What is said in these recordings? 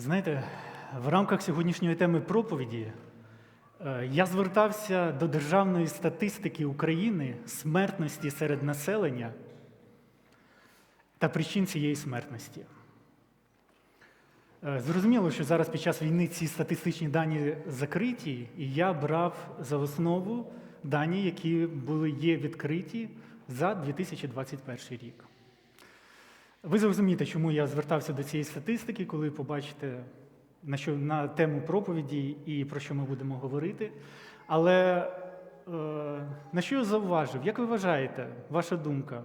Знаєте, в рамках сьогоднішньої теми проповіді е, я звертався до державної статистики України смертності серед населення та причин цієї смертності. Е, Зрозуміло, що зараз під час війни ці статистичні дані закриті, і я брав за основу дані, які були є відкриті за 2021 рік. Ви зрозумієте, чому я звертався до цієї статистики, коли побачите на, що, на тему проповіді і про що ми будемо говорити. Але е, на що я зауважив? Як ви вважаєте, ваша думка,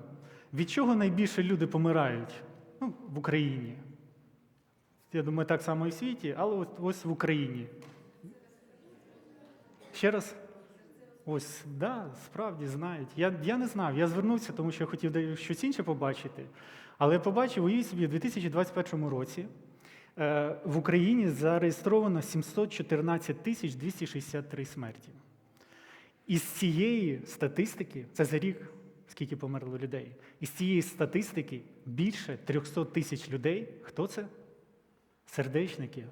від чого найбільше люди помирають ну, в Україні? Я думаю, так само і в світі, але ось, ось в Україні. Ще раз? Ось, да, справді знають. Я, я не знав, я звернувся, тому що я хотів щось інше побачити. Але я побачив, уявіть собі, у 2021 році е, в Україні зареєстровано 714 тисяч 263 смерті. Із цієї статистики, це за рік, скільки померло людей, із цієї статистики більше 300 тисяч людей. Хто це? Сердечники.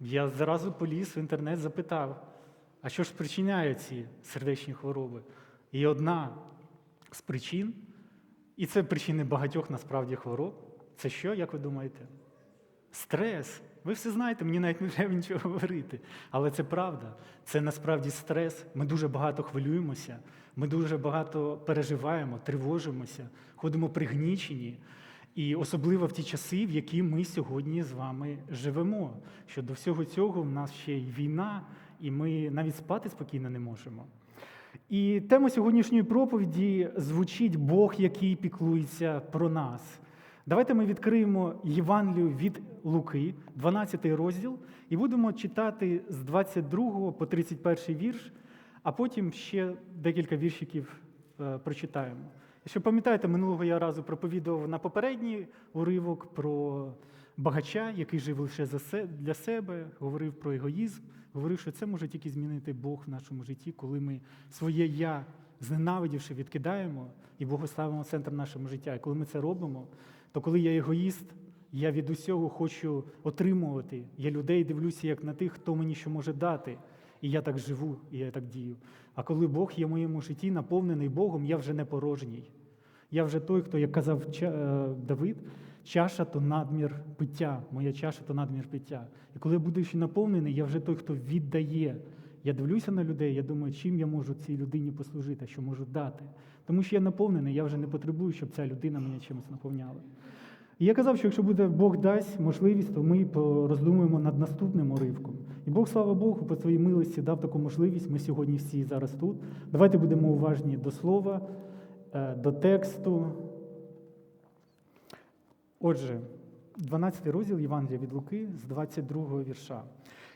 Я зразу поліз в інтернет, запитав, а що ж спричиняє ці сердечні хвороби? І одна з причин, і це причини багатьох насправді хвороб, це що, як ви думаєте? Стрес. Ви все знаєте, мені навіть не треба нічого говорити. Але це правда. Це насправді стрес. Ми дуже багато хвилюємося, ми дуже багато переживаємо, тривожимося, ходимо пригнічені. І особливо в ті часи, в які ми сьогодні з вами живемо. Що до всього цього в нас ще й війна, і ми навіть спати спокійно не можемо. І тема сьогоднішньої проповіді звучить Бог, який піклується про нас. Давайте ми відкриємо Євангелію від Луки, 12 розділ, і будемо читати з 22 по 31 вірш, а потім ще декілька віршиків е, прочитаємо. Якщо пам'ятаєте, минулого я разу проповідував на попередній уривок про багача, який жив лише для себе, говорив про егоїзм, говорив, що це може тільки змінити Бог в нашому житті, коли ми своє я, зненавидівши, відкидаємо і Бога ставимо в центр нашого життя. І коли ми це робимо, то коли я егоїст, я від усього хочу отримувати. Я людей дивлюся як на тих, хто мені що може дати. І я так живу, і я так дію. А коли Бог є в моєму житті, наповнений Богом, я вже не порожній. Я вже той, хто, як казав е, Давид, чаша то надмір пиття, моя чаша то надмір пиття. І коли я буду ще наповнений, я вже той, хто віддає. Я дивлюся на людей, я думаю, чим я можу цій людині послужити, що можу дати. Тому що я наповнений, я вже не потребую, щоб ця людина мене чимось наповняла. І я казав, що якщо буде Бог дасть можливість, то ми роздумуємо над наступним уривком. І Бог, слава Богу, по своїй милості дав таку можливість. Ми сьогодні всі зараз тут. Давайте будемо уважні до слова, е, до тексту. Отже, 12 розділ Євангелія від Луки з 22 вірша.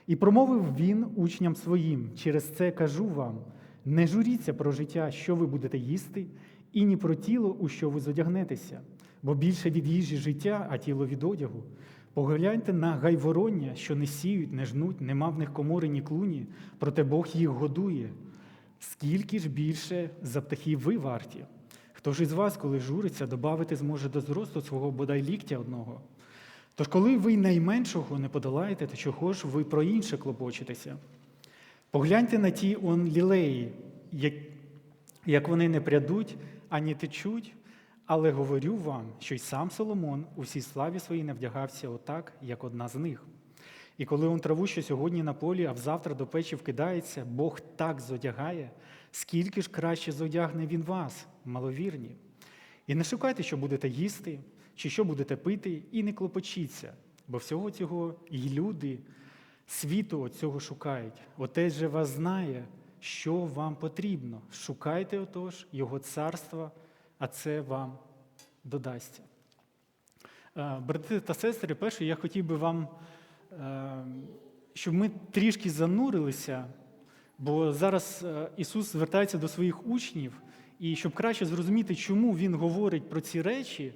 І промовив він учням своїм: через це кажу вам: не журіться про життя, що ви будете їсти, і ні про тіло, у що ви зодягнетеся, бо більше від їжі життя, а тіло від одягу. Погляньте на гайвороння, що не сіють, не жнуть, нема в них комори, ні клуні, проте Бог їх годує. Скільки ж більше за птахів ви варті? Хто ж із вас, коли журиться, добавити зможе до зросту свого бодай ліктя одного? Тож, коли ви найменшого не подолаєте, то чого ж ви про інше клопочетеся? Погляньте на ті он лілеї, як, як вони не прядуть, ані течуть, але говорю вам, що й сам Соломон у всій славі своїй не вдягався отак, як одна з них. І коли он траву, що сьогодні на полі, а взавтра до печі вкидається, Бог так зодягає, скільки ж краще зодягне він вас, маловірні. І не шукайте, що будете їсти, чи що будете пити, і не клопочіться, бо всього цього і люди світу цього шукають. Отець же вас знає, що вам потрібно. Шукайте отож Його царства, а це вам додасться. Е, Брати та сестри, перше, я хотів би вам, е, щоб ми трішки занурилися, бо зараз е, Ісус звертається до своїх учнів, і щоб краще зрозуміти, чому Він говорить про ці речі,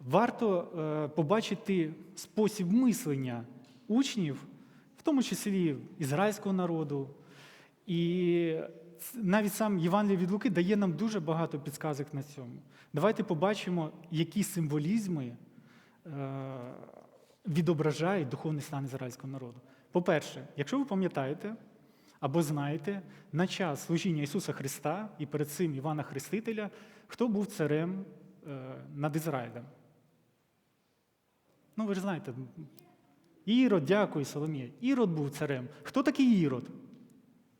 варто е, побачити спосіб мислення учнів, в тому числі ізраїльського народу. І навіть сам Євангелій від Луки дає нам дуже багато підказок на цьому. Давайте побачимо, які символізми е, відображають духовний стан ізраїльського народу. По-перше, якщо ви пам'ятаєте або знаєте, на час служіння Ісуса Христа і перед цим Івана Хрестителя, хто був царем е, над Ізраїлем? Ну, ви ж знаєте, Ірод, дякую, Соломія. Ірод був царем. Хто такий Ірод?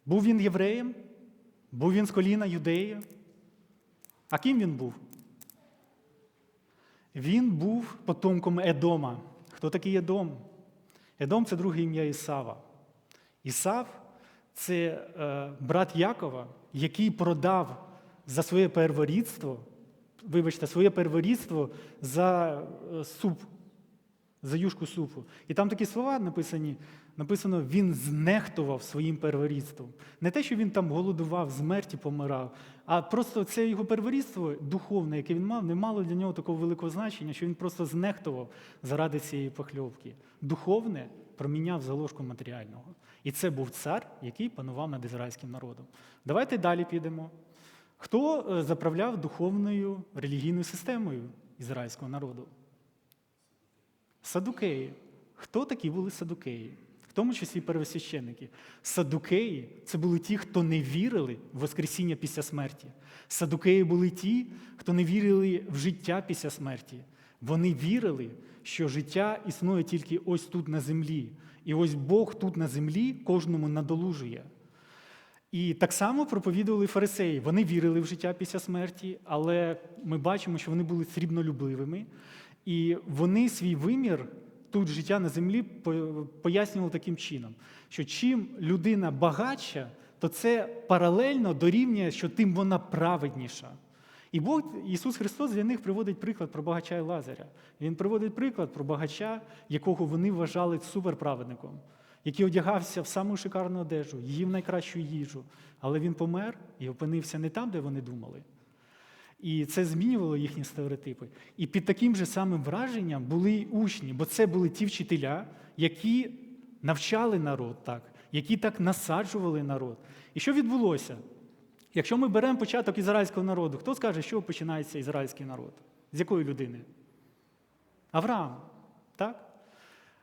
Був він євреєм? Був він з коліна юдеї? А ким він був? Він був потомком Едома. Хто такий Едом? Едом це друге ім'я Ісава. Ісав це е, брат Якова, який продав за своє перворідство, вибачте, своє перворідство за е, суп, за юшку супу. І там такі слова написані. Написано, він знехтував своїм перворідством. Не те, що він там голодував, смерті помирав, а просто це його перворідство духовне, яке він мав, не мало для нього такого великого значення, що він просто знехтував заради цієї похльовки. Духовне проміняв за ложку матеріального. І це був цар, який панував над ізраїльським народом. Давайте далі підемо. Хто е, заправляв духовною релігійною системою ізраїльського народу? Садукеї. Хто такі були садукеї? В тому числі первосвященники. Садукеї це були ті, хто не вірили в Воскресіння після смерті. Садукеї були ті, хто не вірили в життя після смерті. Вони вірили, що життя існує тільки ось тут на землі. І ось Бог тут на землі кожному надолужує. І так само проповідували фарисеї. Вони вірили в життя після смерті, але ми бачимо, що вони були срібнолюбивими, і вони свій вимір тут життя на землі пояснювали таким чином, що чим людина багатша, то це паралельно дорівнює, що тим вона праведніша. І Бог, Ісус Христос для них приводить приклад про багача і Лазаря. Він приводить приклад про багача, якого вони вважали суперправедником, який одягався в саму шикарну одежу, їв найкращу їжу, але він помер і опинився не там, де вони думали. І це змінювало їхні стереотипи. І під таким же самим враженням були учні, бо це були ті вчителя, які навчали народ так, які так насаджували народ. І що відбулося? Якщо ми беремо початок ізраїльського народу, хто скаже, що починається ізраїльський народ? З якої людини? Авраам. Так?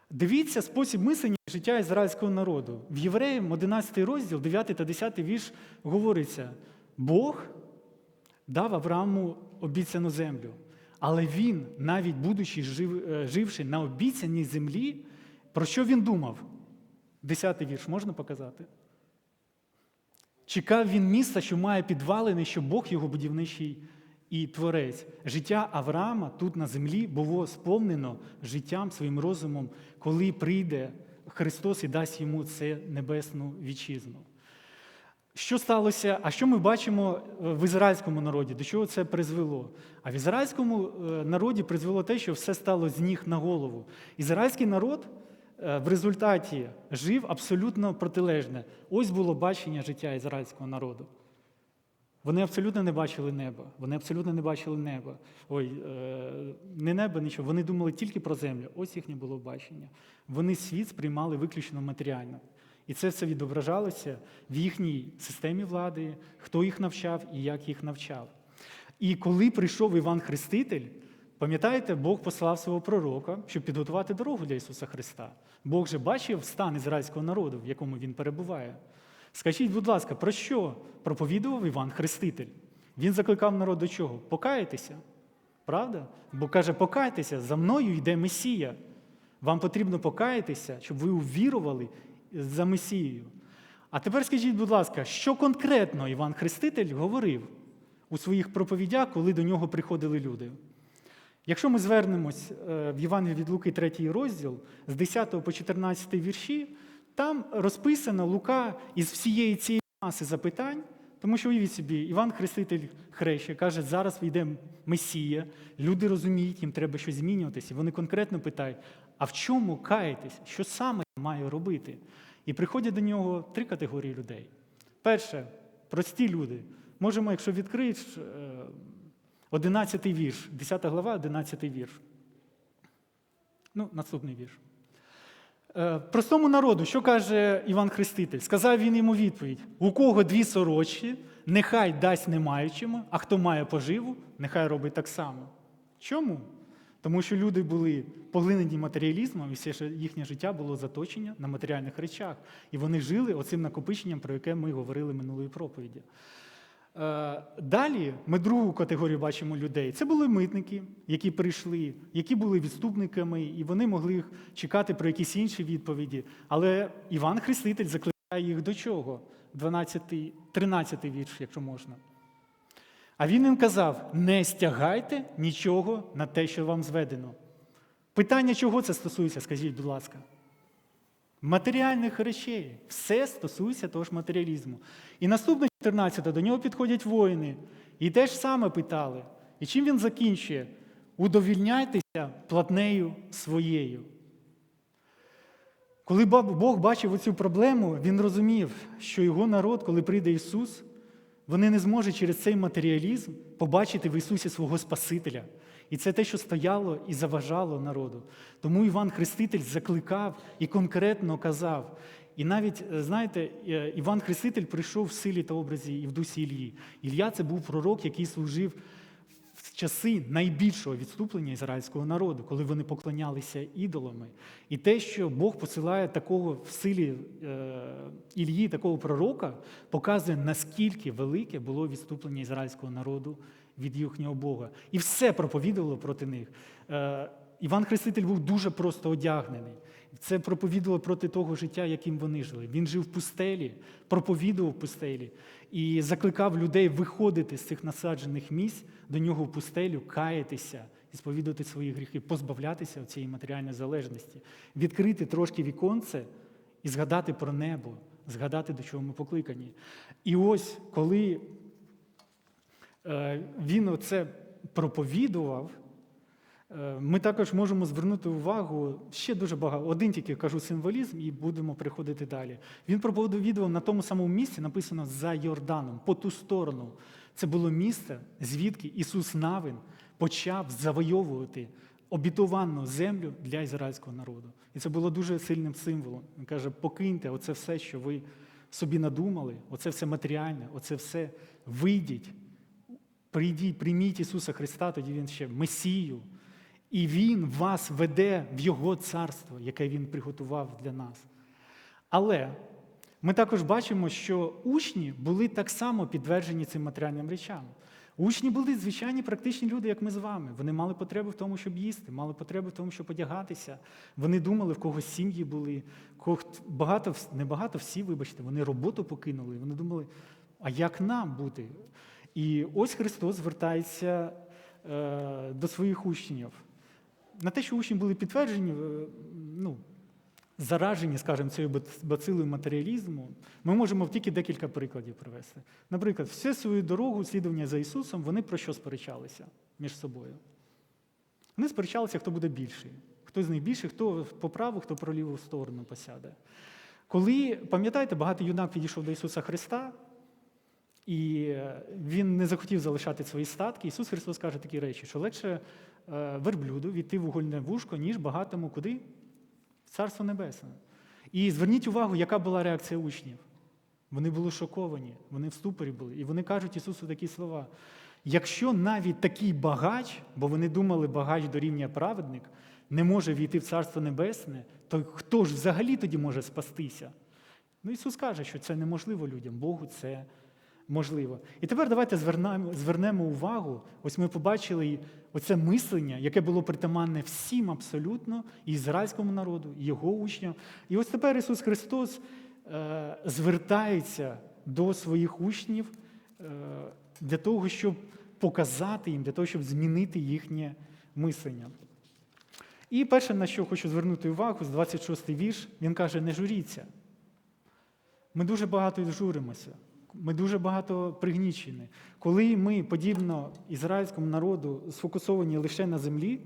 Дивіться спосіб мислення життя ізраїльського народу. В Євреям 11 розділ, 9 та 10 вірш говориться: Бог дав Аврааму обіцяну землю. Але він, навіть будучи жив, е, живши на обіцяній землі, про що він думав? Десятий вірш можна показати? Чекав він міста, що має підвалини, що Бог його будівничий і творець. Життя Авраама тут на землі було сповнено життям своїм розумом, коли прийде Христос і дасть йому це небесну вітчизну. Що сталося? А що ми бачимо е, в ізраїльському народі? До чого це призвело? А в ізраїльському е, народі призвело те, що все стало з ніг на голову. Ізраїльський народ в результаті жив абсолютно протилежне. Ось було бачення життя ізраїльського народу. Вони абсолютно не бачили неба. Вони абсолютно не бачили неба. Ой, е, не небо, нічого. Вони думали тільки про землю. Ось їхнє було бачення. Вони світ сприймали виключно матеріально. І це все відображалося в їхній системі влади, хто їх навчав і як їх навчав. І коли прийшов Іван Хреститель, пам'ятаєте, Бог послав свого пророка, щоб підготувати дорогу для Ісуса Христа. Бог же бачив стан ізраїльського народу, в якому він перебуває. Скажіть, будь ласка, про що проповідував Іван Хреститель? Він закликав народ до чого? Покаятися. Правда? Бо каже, покайтеся, за мною йде Месія. Вам потрібно покаятися, щоб ви увірували за Месією. А тепер скажіть, будь ласка, що конкретно Іван Хреститель говорив у своїх проповідях, коли до нього приходили люди? Якщо ми звернемось е, в Євангелії від Луки 3 розділ з 10 по 14 вірші, там розписано Лука із всієї цієї маси запитань, тому що уявіть собі, Іван Хреститель хреще, каже, зараз війде Месія, люди розуміють, їм треба щось змінюватися. І вони конкретно питають, а в чому каєтесь? Що саме я маю робити? І приходять до нього три категорії людей. Перше, прості люди. Можемо, якщо відкриєш, е, 11 вірш, 10 глава, 11 вірш. Ну, наступний вірш. Е, Простому народу, що каже Іван Хреститель? Сказав він йому відповідь: у кого дві сорочі, нехай дасть не маючому, а хто має поживу, нехай робить так само. Чому? Тому що люди були поглинені матеріалізмом, і все ж їхнє життя було заточення на матеріальних речах. І вони жили оцим накопиченням, про яке ми говорили минулої проповіді. Е, Далі ми другу категорію бачимо людей. Це були митники, які прийшли, які були відступниками, і вони могли чекати про якісь інші відповіді. Але Іван Хреститель закликає їх до чого? 12, 13 вірш, якщо можна. А він їм казав: не стягайте нічого на те, що вам зведено. Питання, чого це стосується, скажіть, будь ласка. Матеріальних речей. Все стосується того ж матеріалізму. І наступне 14 до нього підходять воїни. І те ж саме питали. І чим він закінчує? Удовільняйтеся платнею своєю. Коли Бог бачив оцю проблему, він розумів, що його народ, коли прийде Ісус, вони не зможуть через цей матеріалізм побачити в Ісусі свого Спасителя. І це те, що стояло і заважало народу. Тому Іван Хреститель закликав і конкретно казав. І навіть, е, знаєте, е, Іван Хреститель прийшов в силі та образі і в дусі Іллі. Ілля це був пророк, який служив в часи найбільшого відступлення ізраїльського народу, коли вони поклонялися ідолами. І те, що Бог посилає такого в силі е, Ільї, такого пророка, показує, наскільки велике було відступлення ізраїльського народу від їхнього Бога. І все проповідувало проти них. Іван Хреститель був дуже просто одягнений. Це проповідувало проти того життя, яким вони жили. Він жив в пустелі, проповідував в пустелі і закликав людей виходити з цих насаджених місць до нього в пустелю, каятися і сповідувати свої гріхи, позбавлятися цієї матеріальної залежності, відкрити трошки віконце і згадати про небо, згадати, до чого ми покликані. І ось коли е, він оце проповідував. Е, Ми також можемо звернути увагу ще дуже багато. Один тільки кажу символізм, і будемо приходити далі. Він проповідував на тому самому місці, написано за Йорданом, по ту сторону. Це було місце, звідки Ісус Навин почав завойовувати обітовану землю для ізраїльського народу. І це було дуже сильним символом. Він каже: покиньте оце все, що ви собі надумали, оце все матеріальне, оце все вийдіть. Прийдіть, прийміть Ісуса Христа, тоді Він ще Месію. І Він вас веде в Його царство, яке Він приготував для нас. Але ми також бачимо, що учні були так само підтверджені цим матеріальним речам. Учні були звичайні практичні люди, як ми з вами. Вони мали потребу в тому, щоб їсти, мали потребу в тому, щоб одягатися. Вони думали, в когось сім'ї були, кого багато, не багато, всі, вибачте, вони роботу покинули. Вони думали, а як нам бути? І ось Христос звертається е, до своїх учнів. На те, що учні були підтверджені, е, ну, заражені, скажімо, цією бацилою матеріалізму, ми можемо тільки декілька прикладів привести. Наприклад, всю свою дорогу слідування за Ісусом вони про що сперечалися між собою? Вони сперечалися, хто буде більший. Хто з них більший, хто по праву, хто про ліву сторону посяде. Коли, пам'ятаєте, багатий юнак підійшов до Ісуса Христа, і е, він не захотів залишати свої статки. Ісус Христос каже такі речі, що легше верблюду війти в угольне вушко, ніж багатому куди? В Царство Небесне. І зверніть увагу, яка була реакція учнів. Вони були шоковані, вони в ступорі були. І вони кажуть Ісусу такі слова. Якщо навіть такий багач, бо вони думали, багач дорівнює праведник, не може війти в Царство Небесне, то хто ж взагалі тоді може спастися? Ну, Ісус каже, що це неможливо людям, Богу це можливо. І тепер давайте звернемо, увагу. Ось ми побачили оце мислення, яке було притаманне всім абсолютно, і ізраїльському народу, і його учням. І ось тепер Ісус Христос е, звертається до своїх учнів е, для того, щоб показати їм, для того, щоб змінити їхнє мислення. І перше, на що хочу звернути увагу, з 26 вірш, він каже: не журіться. Ми дуже багато журимося. Ми дуже багато пригнічені. Коли ми, подібно ізраїльському народу, сфокусовані лише на землі,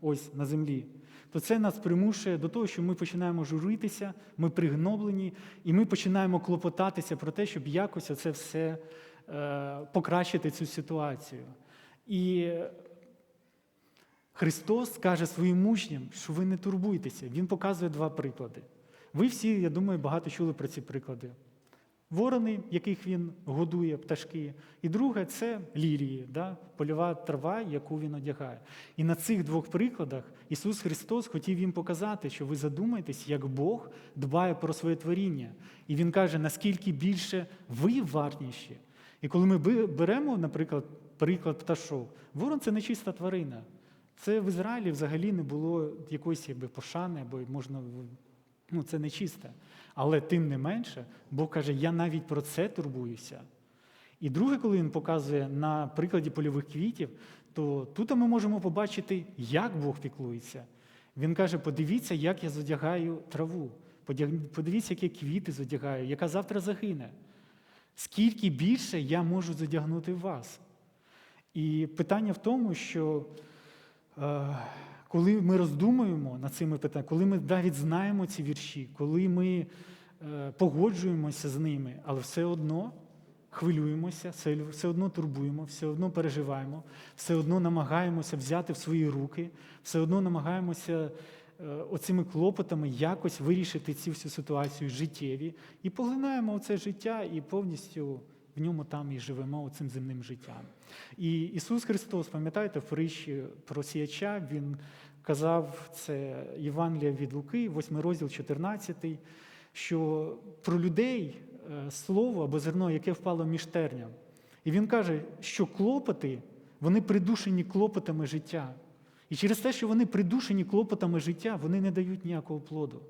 ось на землі, то це нас примушує до того, що ми починаємо журитися, ми пригноблені, і ми починаємо клопотатися про те, щоб якось це все е, покращити цю ситуацію. І Христос каже своїм учням, що ви не турбуйтеся. Він показує два приклади. Ви всі, я думаю, багато чули про ці приклади. Ворони, яких він годує, пташки. І друге це лілії, да? польова трава, яку він одягає. І на цих двох прикладах Ісус Христос хотів їм показати, що ви задумаєтесь, як Бог дбає про своє творіння. І Він каже, наскільки більше ви вартніші. І коли ми беремо, наприклад, приклад пташок, ворон це нечиста тварина. Це в Ізраїлі взагалі не було якоїсь якби, пошани, або можна ну, це нечисте. Але тим не менше, Бог каже, я навіть про це турбуюся. І друге, коли він показує на прикладі польових квітів, то тут ми можемо побачити, як Бог піклується. Він каже: подивіться, як я зодягаю траву, подивіться, які квіти зодягаю, яка завтра загине. Скільки більше я можу задягнути вас? І питання в тому, що е, коли ми роздумуємо над цими питаннями, коли ми навіть знаємо ці вірші, коли ми е, погоджуємося з ними, але все одно хвилюємося, все, одно турбуємо, все одно переживаємо, все одно намагаємося взяти в свої руки, все одно намагаємося е, оцими клопотами якось вирішити цю всю ситуацію життєві. І поглинаємо це життя і повністю в ньому там і живемо цим земним життям. І Ісус Христос, пам'ятаєте, в притчі про сіяча Він казав це Євангелія від Луки, 8 розділ 14, що про людей е, слово або зерно, яке впало між терням. І він каже, що клопоти, вони придушені клопотами життя. І через те, що вони придушені клопотами життя, вони не дають ніякого плоду.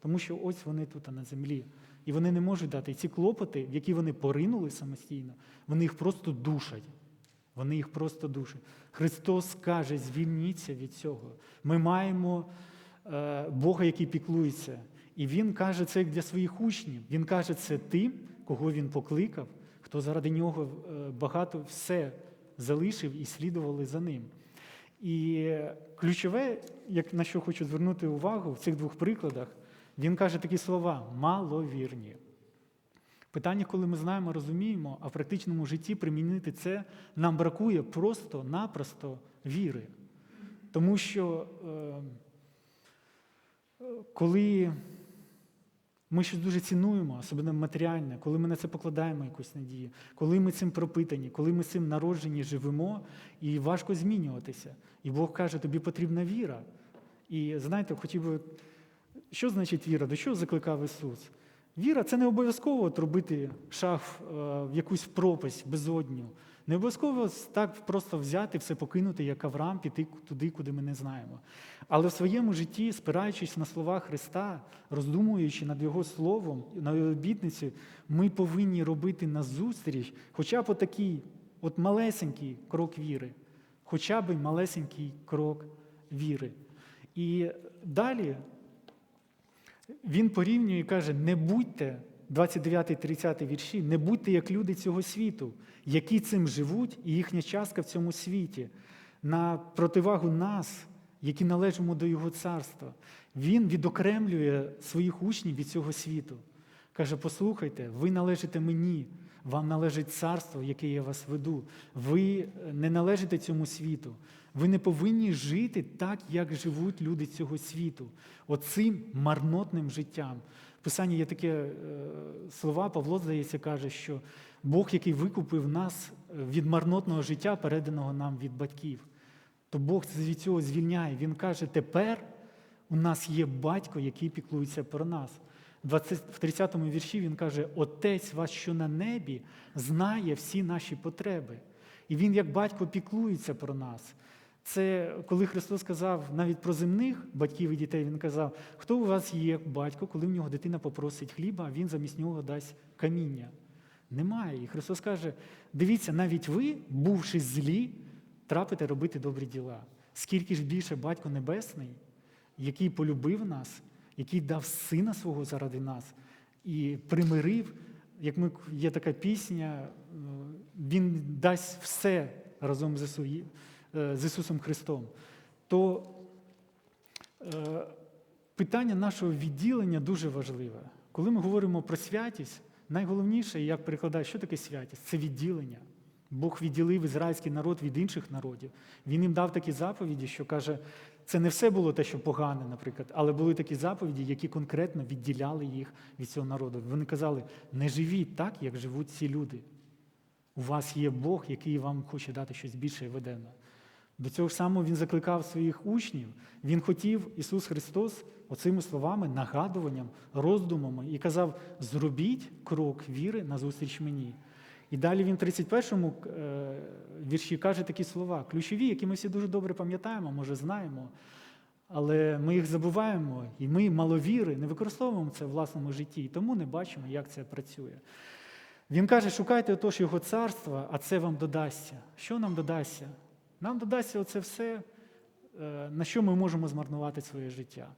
Тому що ось вони тут на землі. І вони не можуть дати. Ці клопоти, в які вони поринули самостійно, вони їх просто душать. Вони їх просто душать. Христос каже, звільніться від цього. Ми маємо е, Бога, який піклується. І Він каже це як для своїх учнів. Він каже це тим, кого він покликав, хто заради нього е, багато все залишив і слідували за ним. І ключове, як на що хочу звернути увагу в цих двох прикладах, він каже такі слова маловірні. Питання, коли ми знаємо, розуміємо, а в практичному житті примінити це нам бракує просто-напросто віри. Тому що е, коли ми щось дуже цінуємо, особливо матеріальне, коли ми на це покладаємо якусь надію, коли ми цим пропитані, коли ми цим народжені живемо, і важко змінюватися. І Бог каже, тобі потрібна віра. І знаєте, хотів би, що значить віра? До чого закликав Ісус? Віра це не обов'язково робити шаг е, в якусь пропасть безодню. Не обов'язково так просто взяти, все покинути, як Авраам, піти туди, куди ми не знаємо. Але в своєму житті, спираючись на слова Христа, роздумуючи над Його словом, на його обітниці, ми повинні робити назустріч хоча б отакий от малесенький крок віри, хоча б малесенький крок віри. І далі він порівнює і каже: не будьте, 29-30 вірші, не будьте як люди цього світу, які цим живуть, і їхня частка в цьому світі, на противагу нас, які належимо до Його царства. Він відокремлює своїх учнів від цього світу. Каже: послухайте, ви належите мені, вам належить царство, яке я вас веду. Ви не належите цьому світу. Ви не повинні жити так, як живуть люди цього світу, оцим марнотним життям. В Писанні є таке е, слова, Павло, здається, каже, що Бог, який викупив нас від марнотного життя, переданого нам від батьків, то Бог від цього звільняє. Він каже, тепер у нас є батько, який піклується про нас. в 30-му вірші він каже: Отець ваш, що на небі, знає всі наші потреби. І він, як батько, піклується про нас. Це коли Христос сказав навіть про земних батьків і дітей, Він казав, хто у вас є батько, коли в нього дитина попросить хліба, він замість нього дасть каміння. Немає. І Христос каже: дивіться, навіть ви, бувши злі, трапите робити добрі діла. Скільки ж більше Батько Небесний, який полюбив нас, який дав сина свого заради нас і примирив, як ми є така пісня, Він дасть все разом з, Ісу, е, з Ісусом Христом, то е, питання нашого відділення дуже важливе. Коли ми говоримо про святість, найголовніше, як перекладаю, що таке святість? Це відділення. Бог відділив ізраїльський народ від інших народів. Він їм дав такі заповіді, що каже, це не все було те, що погане, наприклад, але були такі заповіді, які конкретно відділяли їх від цього народу. Вони казали: не живіть так, як живуть ці люди. У вас є Бог, який вам хоче дати щось більше і ведено. До цього ж самого Він закликав своїх учнів. Він хотів, Ісус Христос, оцими словами, нагадуванням, роздумами і казав: зробіть крок віри назустріч мені. І далі він в 31-му е, вірші каже такі слова, ключові, які ми всі дуже добре пам'ятаємо, може знаємо, але ми їх забуваємо, і ми маловіри не використовуємо це в власному житті, і тому не бачимо, як це працює. Він каже, шукайте отож його царства, а це вам додасться. Що нам додасться? Нам додасться оце все, е, на що ми можемо змарнувати своє життя.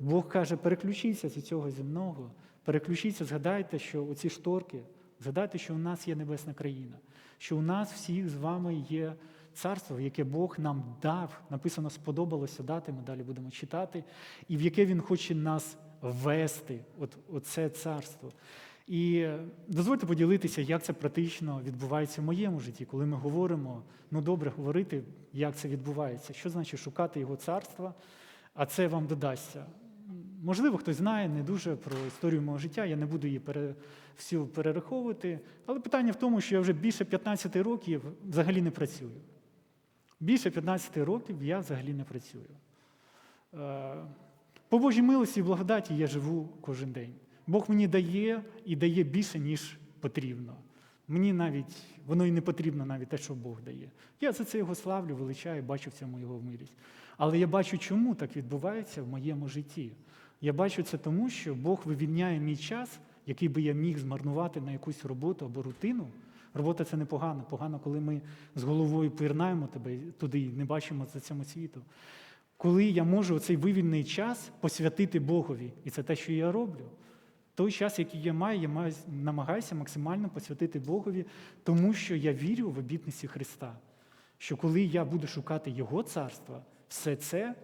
Бог каже, переключіться з цього земного, переключіться, згадайте, що оці шторки, згадайте, що у нас є небесна країна, що у нас всіх з вами є царство, яке Бог нам дав, написано, сподобалося дати, ми далі будемо читати, і в яке Він хоче нас ввести, от, оце царство. І дозвольте поділитися, як це практично відбувається в моєму житті, коли ми говоримо, ну добре говорити, як це відбувається, що значить шукати його царства, а це вам додасться. Можливо, хтось знає не дуже про історію мого життя, я не буду її пере, всю перераховувати, але питання в тому, що я вже більше 15 років взагалі не працюю. Більше 15 років я взагалі не працюю. Е, По Божій милості і благодаті я живу кожен день. Бог мені дає і дає більше, ніж потрібно. Мені навіть воно і не потрібно навіть те, що Бог дає. Я за це його славлю, величаю, бачу в цьому його милість. Але я бачу, чому так відбувається в моєму житті. Я бачу це тому, що Бог вивільняє мій час, який би я міг змарнувати на якусь роботу або рутину. Робота це непогано. Погано, коли ми з головою пірнаємо тебе туди і не бачимо за цьому світу. Коли я можу цей вивільний час посвятити Богові, і це те, що я роблю. Той час, який я маю, я маю, намагаюся максимально посвятити Богові, тому що я вірю в обітниці Христа. Що коли я буду шукати Його царства, все це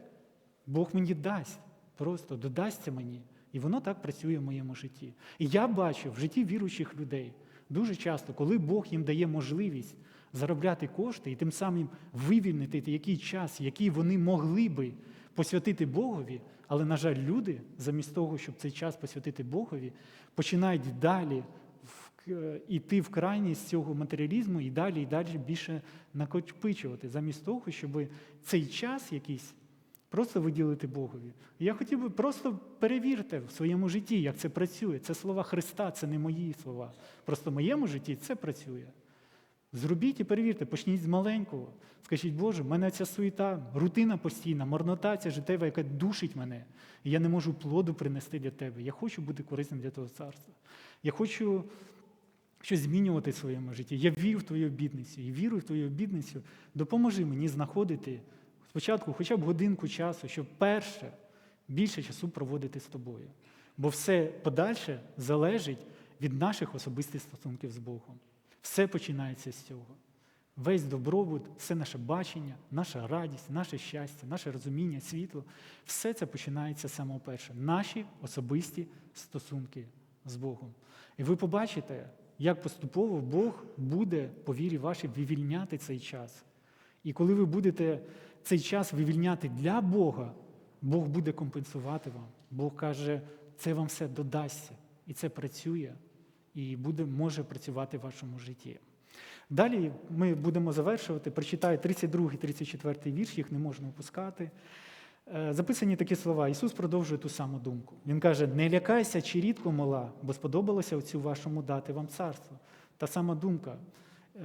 Бог мені дасть, просто додасться мені. І воно так працює в моєму житті. І я бачу в житті віруючих людей дуже часто, коли Бог їм дає можливість заробляти кошти і тим самим вивільнити який час, який вони могли би посвятити Богові, але, на жаль, люди, замість того, щоб цей час посвятити Богові, починають далі йти в крайність цього матеріалізму і далі і далі більше накопичувати, замість того, щоб цей час якийсь просто виділити Богові. Я хотів би просто перевірте в своєму житті, як це працює. Це слова Христа, це не мої слова. Просто в моєму житті це працює. Зробіть і перевірте, почніть з маленького. Скажіть, Боже, в мене ця суєта, рутина постійна, марнота ця життєва, яка душить мене. І я не можу плоду принести для тебе. Я хочу бути корисним для того царства. Я хочу щось змінювати в своєму житті. Я вірю в твою обідницю і вірую в твою обідницю. Допоможи мені знаходити спочатку хоча б годинку часу, щоб перше більше часу проводити з тобою. Бо все подальше залежить від наших особистих стосунків з Богом. Все починається з цього. Весь добробут, все наше бачення, наша радість, наше щастя, наше розуміння, світло все це починається самого перше. Наші особисті стосунки з Богом. І ви побачите, як поступово Бог буде по вірі вашій вивільняти цей час. І коли ви будете цей час вивільняти для Бога, Бог буде компенсувати вам. Бог каже, це вам все додасться. І це працює і буде, може працювати в вашому житті. Далі ми будемо завершувати. Прочитаю 32 і 34 вірш, їх не можна опускати. Е, записані такі слова. Ісус продовжує ту саму думку. Він каже: не лякайся, чи рідко мала, бо сподобалося оцю вашому дати вам царство. Та сама думка.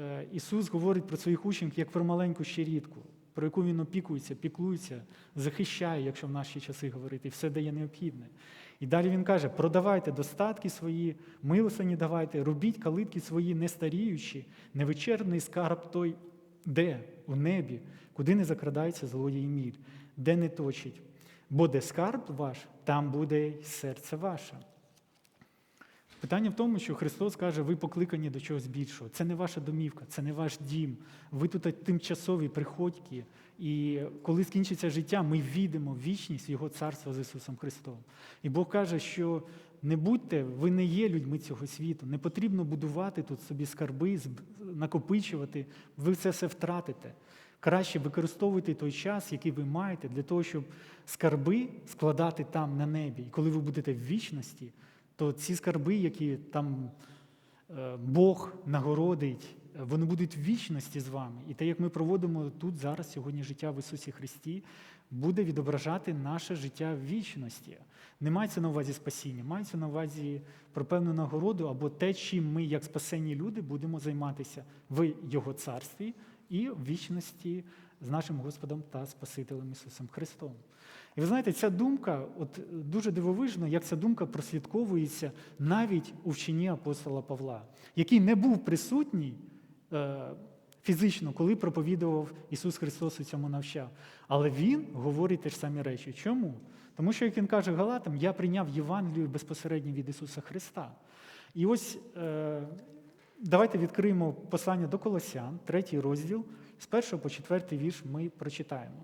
Е, Ісус говорить про своїх учнів як про маленьку щирідку, про яку він опікується, піклується, захищає, якщо в наші часи говорити, і все дає необхідне. І далі він каже: продавайте достатки свої, милосані давайте, робіть калитки свої не старіючі, невичерпний скарб той, де у небі, куди не закрадається злодій міль, де не точить. Бо де скарб ваш, там буде й серце ваше. Питання в тому, що Христос каже, ви покликані до чогось більшого. Це не ваша домівка, це не ваш дім. Ви тут тимчасові приходьки. І коли скінчиться життя, ми війдемо в вічність Його царство з Ісусом Христом. І Бог каже, що не будьте, ви не є людьми цього світу. Не потрібно будувати тут собі скарби, накопичувати. Ви це все втратите. Краще використовуйте той час, який ви маєте, для того, щоб скарби складати там на небі. І коли ви будете в вічності, то ці скарби, які там е, Бог нагородить, е, вони будуть в вічності з вами. І те, як ми проводимо тут зараз сьогодні життя в Ісусі Христі, буде відображати наше життя в вічності. Не мається на увазі спасіння, мається на увазі про певну нагороду або те, чим ми, як спасенні люди, будемо займатися в Його царстві і в вічності з нашим Господом та Спасителем Ісусом Христом. І ви знаєте, ця думка, от дуже дивовижно, як ця думка прослідковується навіть у вченні апостола Павла, який не був присутній е, фізично, коли проповідував Ісус Христос у цьому навчав. Але Він говорить те ж самі речі. Чому? Тому що, як він каже Галатам, я прийняв Євангелію безпосередньо від Ісуса Христа. І ось е, давайте відкриємо послання до Колосян, третій розділ, з першого по четвертий вірш ми прочитаємо.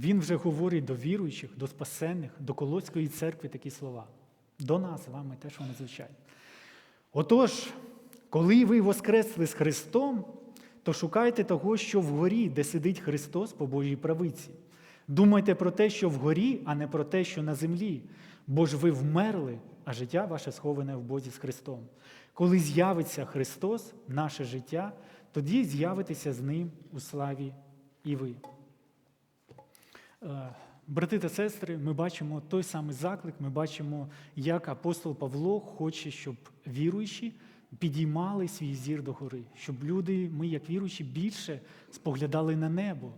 Він вже говорить до віруючих, до спасенних, до Колоської церкви такі слова. До нас з вами теж вони звучать. Отож, коли ви воскресли з Христом, то шукайте того, що вгорі, де сидить Христос по Божій правиці. Думайте про те, що вгорі, а не про те, що на землі, бо ж ви вмерли, а життя ваше сховане в Бозі з Христом. Коли з'явиться Христос, наше життя, тоді з'явитеся з Ним у славі і ви. Е, Брати та сестри, ми бачимо той самий заклик, ми бачимо, як апостол Павло хоче, щоб віруючі підіймали свій зір до гори, щоб люди, ми, як віруючі, більше споглядали на небо,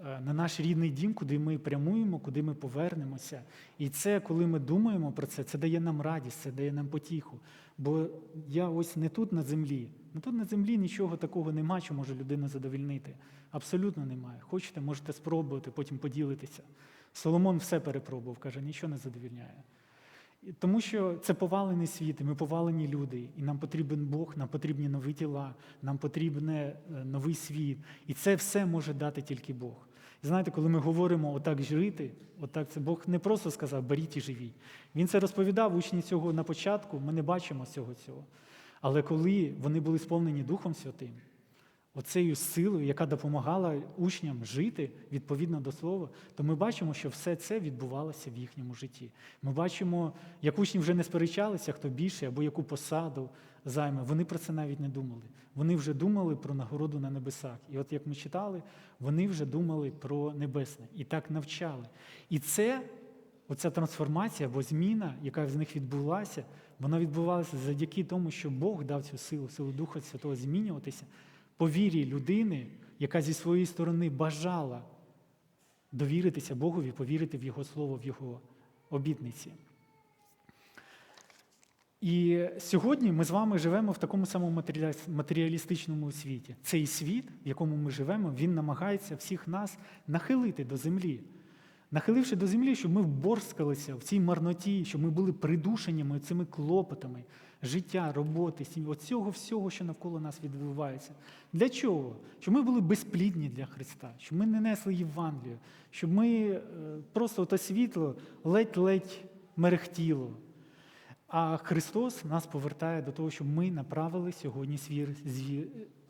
е, на наш рідний дім, куди ми прямуємо, куди ми повернемося. І це, коли ми думаємо про це, це дає нам радість, це дає нам потіху. Бо я ось не тут на землі. Не тут на землі нічого такого нема, що може людину задовільнити. Абсолютно немає. Хочете, можете спробувати, потім поділитися. Соломон все перепробував, каже, нічого не задовільняє. Тому що це повалений світ, і ми повалені люди, і нам потрібен Бог, нам потрібні нові тіла, нам потрібен е, новий світ. І це все може дати тільки Бог. І знаєте, коли ми говоримо отак жити, отак це Бог не просто сказав беріть і живіть. Він це розповідав учні цього на початку, ми не бачимо всього цього. Але коли вони були сповнені Духом Святим, оцею силою, яка допомагала учням жити відповідно до слова, то ми бачимо, що все це відбувалося в їхньому житті. Ми бачимо, як учні вже не сперечалися, хто більше або яку посаду займе. Вони про це навіть не думали. Вони вже думали про нагороду на небесах. І от як ми читали, вони вже думали про небесне і так навчали. І це. Оця трансформація або зміна, яка з них відбулася, вона відбувалася завдяки тому, що Бог дав цю силу, силу Духа Святого змінюватися по вірі людини, яка зі своєї сторони бажала довіритися Богові, повірити в Його Слово, в Його обітниці. І сьогодні ми з вами живемо в такому самому матеріалістичному світі. Цей світ, в якому ми живемо, він намагається всіх нас нахилити до землі. Нахиливши до землі, щоб ми вборскалися в цій марноті, щоб ми були придушеннями цими клопотами життя, роботи, сім'ї, от цього всього, що навколо нас відбувається. Для чого? Щоб ми були безплідні для Христа, щоб ми не несли Євангелію, щоб ми е, просто те світло ледь-ледь мерехтіло. А Христос нас повертає до того, щоб ми направили сьогодні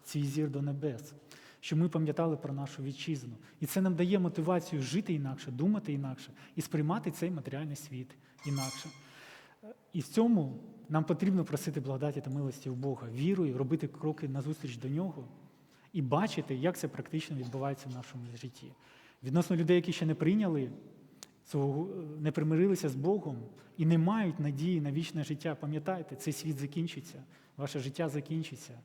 свій зір до небес, щоб ми пам'ятали про нашу вітчизну. І це нам дає мотивацію жити інакше, думати інакше і сприймати цей матеріальний світ інакше. І в цьому нам потрібно просити благодаті та милості у Бога, вірою, робити кроки назустріч до нього і бачити, як це практично відбувається в нашому житті. Відносно людей, які ще не прийняли свого, не примирилися з Богом і не мають надії на вічне життя. Пам'ятайте, цей світ закінчиться, ваше життя закінчиться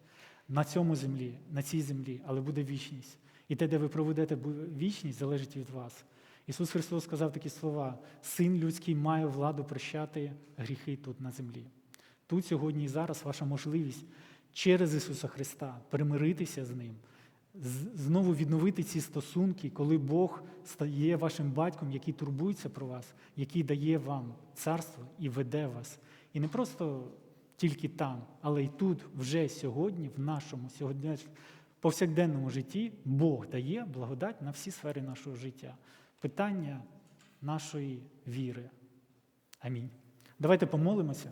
на цьому землі, на цій землі, але буде вічність. І те, де ви проведете вічність, залежить від вас. Ісус Христос сказав такі слова: Син людський має владу прощати гріхи тут на землі. Тут сьогодні і зараз ваша можливість через Ісуса Христа примиритися з Ним, знову відновити ці стосунки, коли Бог стає вашим батьком, який турбується про вас, який дає вам царство і веде вас, І не просто тільки там, але й тут, вже сьогодні, в нашому сьогодні, повсякденному житті, Бог дає благодать на всі сфери нашого життя. Питання нашої віри. Амінь. Давайте помолимося.